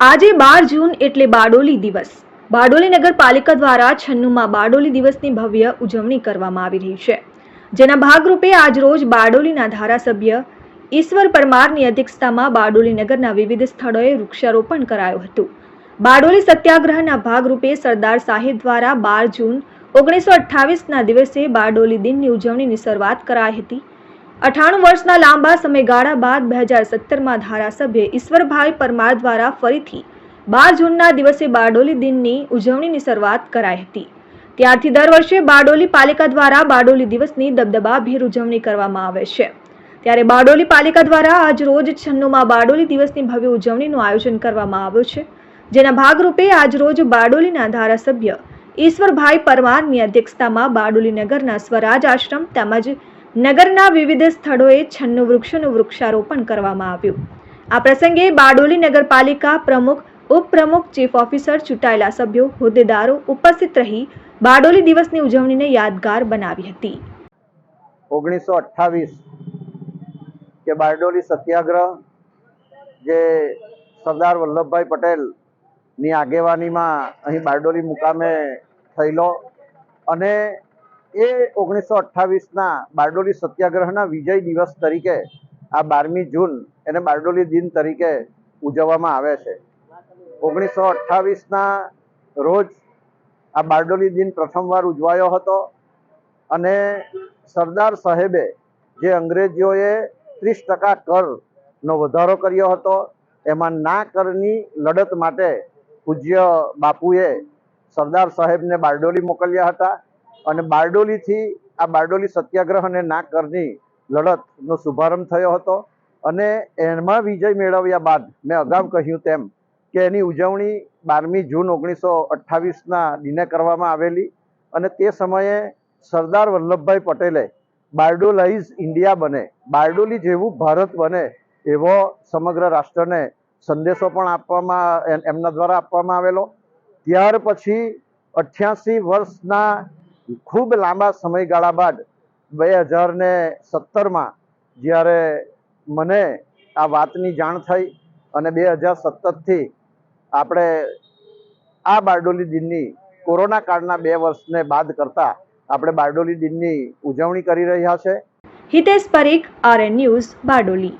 આજે બાર જૂન એટલે બારડોલી દિવસ. બારડોલી નગરપાલિકા દ્વારા છન્નુમાં બારડોલી દિવસની ભવ્ય ઉજવણી કરવામાં આવી રહી છે. જેના ભાગરૂપે આજરોજ બારડોલીના ધારાસભ્ય ઈશ્વર પરમારની અધ્યક્ષતામાં બારડોલી નગરના વિવિધ સ્થળોએ વૃક્ષારોપણ કરાયું હતું. બારડોલી સત્યાગ્રહના ભાગરૂપે સરદાર સાહેબ દ્વારા બાર જૂન ઓગણીસો અઠ્ઠાવીસના દિવસે બારડોલી દિનની ઉજવણીની શરૂઆત કરાઈ હતી. અઠાણું વર્ષના લાંબા સમયગાળા બાદ બે હજાર સત્તરમાં ધારાસભ્ય ઈશ્વરભાઈ પરમાર દ્વારા ફરીથી બાર જૂનના દિવસે બારડોલી દિનની ઉજવણીની શરૂઆત કરાઈ હતી. ત્યારથી દર વર્ષે બારડોલી પાલિકા દ્વારા બારડોલી દિવસની દબદબાભેર ઉજવણી કરવામાં આવે છે. ત્યારે બારડોલી પાલિકા દ્વારા આજ રોજ છન્નુમાં બારડોલી દિવસની ભવ્ય ઉજવણીનું આયોજન કરવામાં આવ્યું છે. જેના ભાગરૂપે આજ રોજ બારડોલીના ધારાસભ્ય ઈશ્વરભાઈ પરમારની અધ્યક્ષતામાં બારડોલી નગરના સ્વરાજ આશ્રમ તેમજ નગરના વિવિધ સ્થળોએ છન્નું વૃક્ષોનું વૃક્ષારોપણ કરવામાં આવ્યું. આ પ્રસંગે બારડોલી નગરપાલિકા પ્રમુખ, ઉપપ્રમુખ, ચીફ ઓફિસર, ચૂંટાયેલા સભ્યો, હોદ્દેદારો ઉપસ્થિત રહી બારડોલી દિવસની ઉજવણીને યાદગાર બનાવી હતી. ઓગણીસો અઠ્ઠાવીસ કે બારડોલી સત્યાગ્રહ જે સરદાર વલ્લભભાઈ પટેલની આગેવાનીમાં અહીં બારડોલી મુકામે થયેલો અને એ ઓગણીસો અઠ્ઠાવીસના બારડોલી સત્યાગ્રહના વિજય દિવસ તરીકે આ બારમી જૂન એને બારડોલી દિન તરીકે ઉજવવામાં આવે છે. ઓગણીસો અઠ્ઠાવીસના રોજ આ બારડોલી દિન પ્રથમવાર ઉજવાયો હતો અને સરદાર સાહેબે જે અંગ્રેજીઓએ ત્રીસ ટકા કરનો વધારો કર્યો હતો, એમાં ના કરની લડત માટે પૂજ્ય બાપુએ સરદાર સાહેબને બારડોલી મોકલ્યા હતા. અને બારડોલીથી આ બારડોલી સત્યાગ્રહ અને ના કરની લડતનો શુભારંભ થયો હતો. અને એમાં વિજય મેળવ્યા બાદ મેં અગાઉ કહ્યું તેમ કે એની ઉજવણી બારમી જૂન ઓગણીસો અઠ્ઠાવીસના દિને કરવામાં આવેલી અને તે સમયે સરદાર વલ્લભભાઈ પટેલે બારડોલાઇઝ ઇન્ડિયા બને, બારડોલી જેવું ભારત બને એવો સમગ્ર રાષ્ટ્રને સંદેશો પણ આપવામાં એમના દ્વારા આપવામાં આવેલો. ત્યાર પછી અઠ્યાસી વર્ષના ખૂબ લાંબા સમયગાળા બાદ બે હજાર ને સત્તરમાં જ્યારે મને આ વાતની જાણ થઈ અને બે હજાર સત્તરથી આપણે આ બારડોલી દિનની કોરોના કાળના બે વર્ષને બાદ કરતા આપણે બારડોલી દિનની ઉજવણી કરી રહ્યા છે. Hitesh Parikh RN news Bardoli.